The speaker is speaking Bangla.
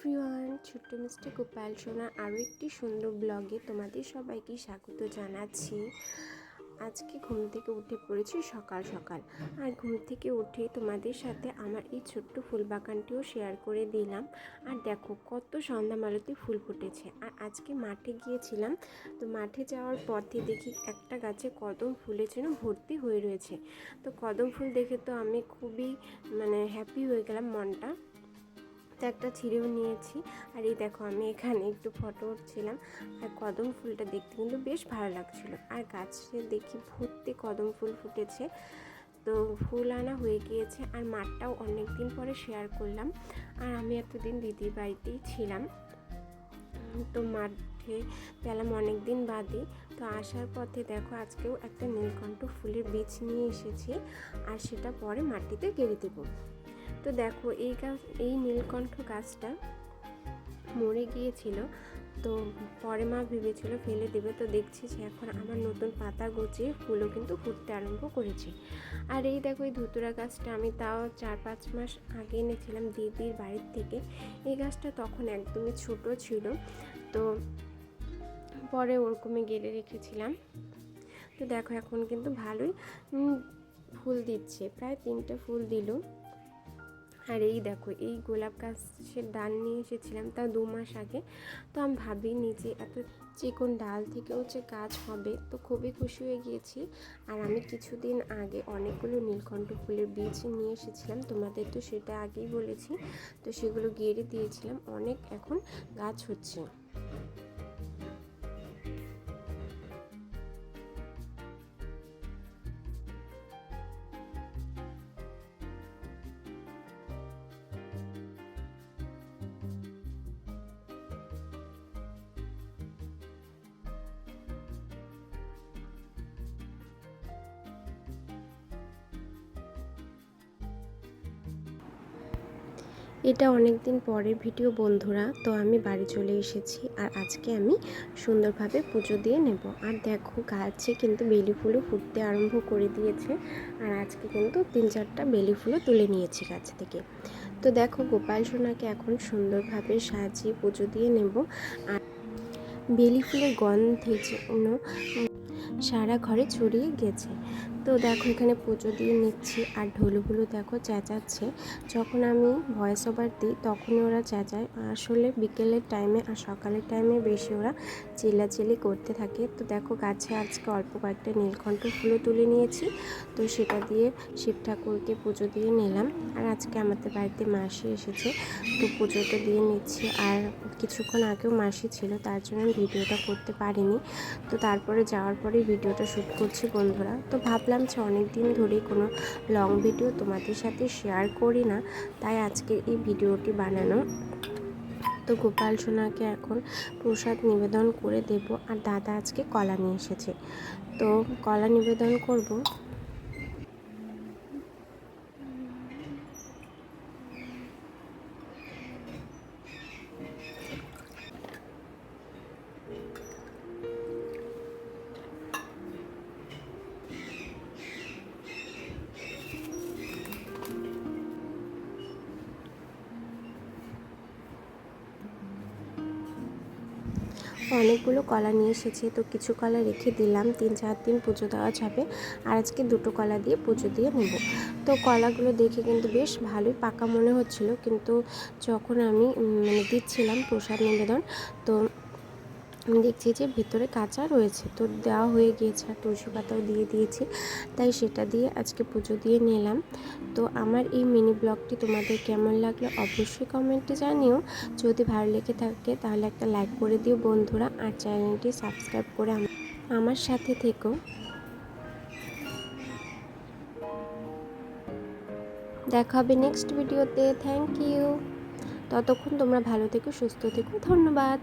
এভরিওয়ান, ছোট্ট মিস্টার গোপাল সোনার আরও একটি সুন্দর ব্লগে তোমাদের সবাইকে স্বাগত জানাচ্ছি। আজকে ঘুম থেকে উঠে পড়েছি সকাল সকাল। আর ঘুম থেকে উঠে তোমাদের সাথে আমার এই ছোট্ট ফুল বাগানটিও শেয়ার করে দিলাম। আর দেখো কত সন্ধ্যা মালতি ফুল ফুটেছে। আর আজকে মাঠে গিয়েছিলাম, তো মাঠে যাওয়ার পথে দেখি একটা গাছে কদম ফুলের জন্য ভর্তি হয়ে রয়েছে। তো কদম ফুল দেখে তো আমি খুবই মানে হ্যাপি হয়ে গেলাম মনটা। তো একটা ছিঁড়েও নিয়েছি। আর এই দেখো, আমি এখানে একটু ফটো উঠছিলাম। আর কদম ফুলটা দেখতে কিন্তু বেশ ভালো লাগছিল। আর গাছে দেখি ভর্তি কদম ফুল ফুটেছে। তো ফুল আনা হয়ে গিয়েছে। আর মাঠটাও অনেক দিন পরে শেয়ার করলাম। আর আমি এতদিন দিদির বাড়িতেই ছিলাম। তো মাঠে পেলাম অনেক দিন বাদে। তো আসার পথে দেখো, আজকেও একটা নীলকণ্ঠ ফুলের বীজ নিয়ে এসেছি। আর সেটা পরে মাটিতে গেড়ে দেবো। তো দেখো, এই গাছ, এই নীলকণ্ঠ গাছটা মরে গিয়েছিল। তো পরে মা ভেবেছিল ফেলে দেবে। তো দেখছি যে এখন আমার নতুন পাতা গজিয়ে ফুলও কিন্তু ফুটতে আরম্ভ করেছে। আর এই দেখো, এই ধুতুরা গাছটা আমি তাও চার পাঁচ মাস আগে এনেছিলাম দিদির বাড়ির থেকে। এই গাছটা তখন একদমই ছোট ছিল। তো পরে ওরকমই গেড়ে রেখেছিলাম। তো দেখো, এখন কিন্তু ভালোই ফুল দিচ্ছে। প্রায় তিনটে ফুল দিল। আর এই দেখো, এই গোলাপ গাছের ডাল নিয়ে এসেছিলাম তাও দু মাস আগে। তো আমি ভাবিনি যে এত চিকন ডাল থেকেও যে গাছ হবে, তো খুবই খুশি হয়ে গিয়েছি। আর আমি কিছুদিন আগে অনেকগুলো নীলকণ্ঠ ফুলের বীজ নিয়ে এসেছিলাম, তোমাদের তো সেটা আগেই বলেছি। তো সেগুলো গেড়ে দিয়েছিলাম, অনেক এখন গাছ হচ্ছে। এটা অনেক দিন পরের ভিডিও বন্ধুরা, তো আমি বাড়ি চলে এসেছি আর আজকে আমি সুন্দরভাবে পুজো দিয়ে নেব। আর দেখো, গাছে কিন্তু বেলি ফুলও ফুটতে আরম্ভ করে দিয়েছে আর আজকে কিন্তু তিন চারটা বেলি ফুলও তুলে নিয়েছি গাছ থেকে। তো দেখো, গোপাল সোনাকে এখন সুন্দরভাবে সাজিয়ে পুজো দিয়ে নেব। আর বেলি ফুলের গন্ধে জন্য সারা ঘরে ছড়িয়ে গেছে। তো দেখো এখানে পুজো দিয়ে নিচ্ছি আর ঢোলগুলো দেখো চেঁচাচ্ছে। যখন আমি ভয়েস ওভার দিই তখনই ওরা চেঁচায়। আসলে বিকেলের টাইমে আর সকালের টাইমে বেশি ওরা চিল্লাচিল্লি করতে থাকে। তো দেখো গাছে আজকে অল্প কয়েকটা নীলকণ্ঠ ফুলও তুলে নিয়েছি। তো সেটা দিয়ে শিব ঠাকুরকে পুজো দিয়ে নিলাম। আর আজকে আমাদের বাড়িতে মাসি এসেছে। তো পুজোটা দিয়ে নিচ্ছি। আর কিছুক্ষণ আগেও মাসি ছিল, তার জন্য ভিডিওটা করতে পারিনি। তো তারপরে যাওয়ার পরেই ভিডিওটা শ্যুট করছি বন্ধুরা। তো ভাবলাম যে অনেক দিন ধরেই কোনো লং ভিডিও তোমাদের সাথে শেয়ার করি না, তাই আজকে এই ভিডিওটি বানানো। তো গোপাল সোনাকে এখন প্রসাদ নিবেদন করে দেব, আর দাদা আজকে কলা নিয়ে এসেছে। তো কলা নিবেদন করব। অনেকগুলো কলা নিয়ে এসেছি, তো কিছু কলা রেখে দিলাম, তিন চার দিন পুজো দেওয়া যাবে। আর আজকে দুটো কলা দিয়ে পুজো দিয়ে নেব। তো কলাগুলো দেখে কিন্তু বেশ ভালোই পাকা মনে হচ্ছিল, কিন্তু যখন আমি মানে দিচ্ছিলাম প্রসাদ নিবেদন, তো দেখছি যে ভিতরে কাঁচা রয়েছে, তো দেওয়া হয়ে গিয়েছে, আর তুলসী পাতাও দিয়ে দিয়েছি। তাই সেটা দিয়ে আজকে পুজো দিয়ে নিলাম। তো আমার এই মিনি ব্লগটি তোমাদের কেমন লাগল অবশ্যই কমেন্টে জানিও। যদি ভালো লেগে থাকে তাহলে একটা লাইক করে দিও বন্ধুরা, আর চ্যানেলটি সাবস্ক্রাইব করে আমার সাথে থেকো। দেখা হবে নেক্সট ভিডিওতে থ্যাংক ইউ ততক্ষণ তোমরা ভালো থেকো, সুস্থ থেকো। ধন্যবাদ।